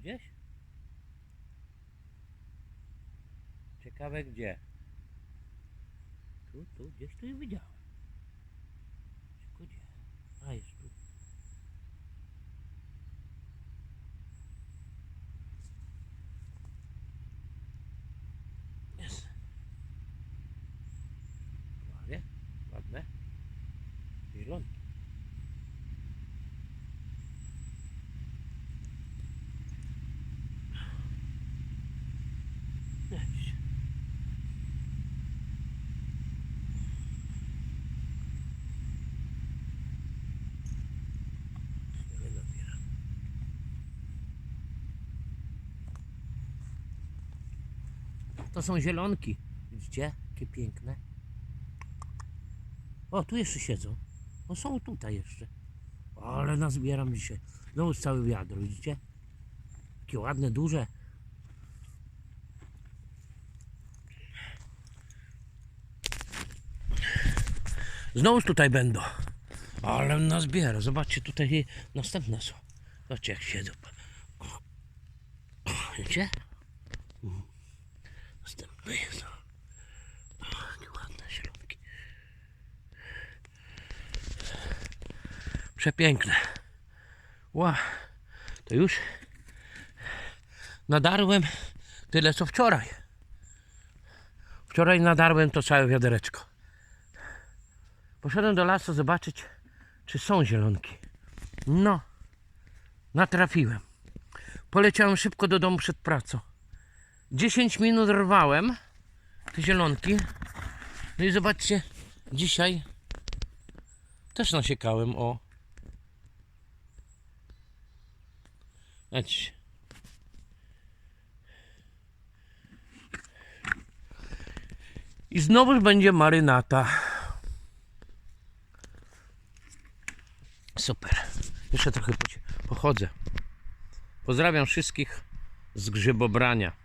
Gdzieś? Ciekawe gdzie. Tu, tu, gdzieś tu i widziałem. Tylko gdzie? A, jest tu. Jest. Ładnie, ładne. Zielonki. Jest. Ale nabiera. To są zielonki. Widzicie? Jakie piękne. O, tu jeszcze siedzą. O, są tutaj jeszcze. Ale nazbieram dzisiaj. Znowu całe wiadro, widzicie? Takie ładne, duże. Znowu tutaj będą. Ale nazbiera. Zobaczcie, tutaj następne są. Zobaczcie, jak siedzą. Widzicie? Następne jest. O, jakie ładne zielonki. Przepiękne. Ła, to już nadarłem tyle co wczoraj. Wczoraj nadarłem to całe wiadereczko. Poszedłem do lasu zobaczyć, czy są zielonki. No, natrafiłem. Poleciałem szybko do domu przed pracą. 10 minut rwałem te zielonki. No i zobaczcie, dzisiaj też nasiekałem o. Patrzcie. I znowu będzie marynata. Super. Jeszcze trochę pochodzę. Pozdrawiam wszystkich z grzybobrania.